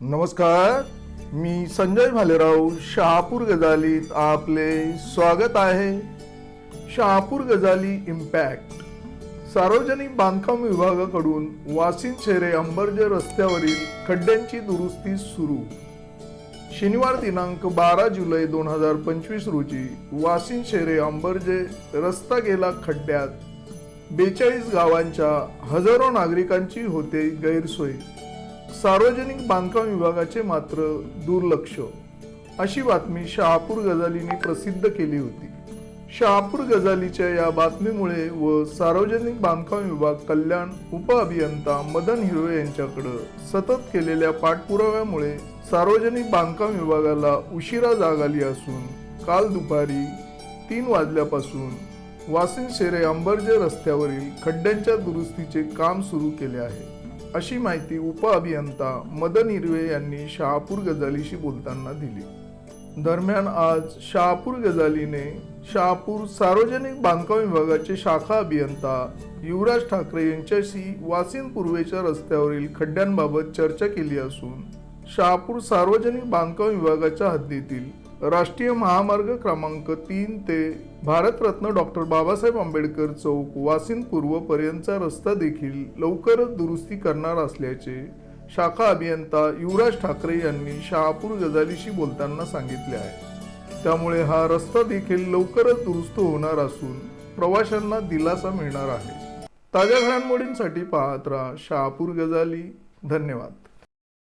नमस्कार मी संजय भालेराव शहापूर गजालीत आपले स्वागत आहे. शहापूर गजाली इम्पॅक्ट सार्वजनिक बांधकाम विभागाकडून वासिन शेरे अंबर्जे रस्त्यावरील खड्ड्यांची दुरुस्ती सुरू. शनिवार दिनांक बारा जुलै दोन हजार पंचवीस रोजी वासिन शेरे अंबर्जे रस्ता गेला खड्ड्यात. बेचाळीस गावांच्या हजारो नागरिकांची होते गैरसोय. सार्वजनिक बांधकाम विभागाचे मात्र दुर्लक्ष. अशी बातमी शहापूर गजालीने प्रसिद्ध केली होती. शहापूर गझालीच्या या बातमीमुळे व सार्वजनिक बांधकाम विभाग कल्याण उप अभियंता मदन हिरोळे यांच्याकडे सतत केलेल्या पाठपुराव्यामुळे सार्वजनिक बांधकाम विभागाला उशिरा जाग आली असून काल दुपारी तीन वाजल्यापासून वासिन शेरे अंबर्जे रस्त्यावरील खड्ड्यांच्या दुरुस्तीचे काम सुरू केले आहे. अशी माहिती उपअभियंता मदन हिरवे यांनी शहापूर गजालीशी बोलताना दिली. दरम्यान आज शहापूर गजालीने शहापूर सार्वजनिक बांधकाम विभागाचे शाखा अभियंता युवराज ठाकरे यांच्याशी वासिन पूर्वेच्या रस्त्यावरील खड्ड्यांबाबत चर्चा केली असून शहापूर सार्वजनिक बांधकाम विभागाच्या हद्दीतील राष्ट्रीय महामार्ग क्रमांक तीन ते भारतरत्न डॉक्टर बाबासाहेब आंबेडकर चौक वासिन पूर्व पर्यंतचा रस्ता देखील लवकरच दुरुस्ती करणार असल्याचे शाखा अभियंता युवराज ठाकरे यांनी शहापूर गजालीशी बोलताना सांगितले आहे. त्यामुळे हा रस्ता देखील लवकरच दुरुस्त होणार असून प्रवाशांना दिलासा मिळणार आहे. ताज्या घडामोडींसाठी पाहत राहा शहापूर गजाली. धन्यवाद.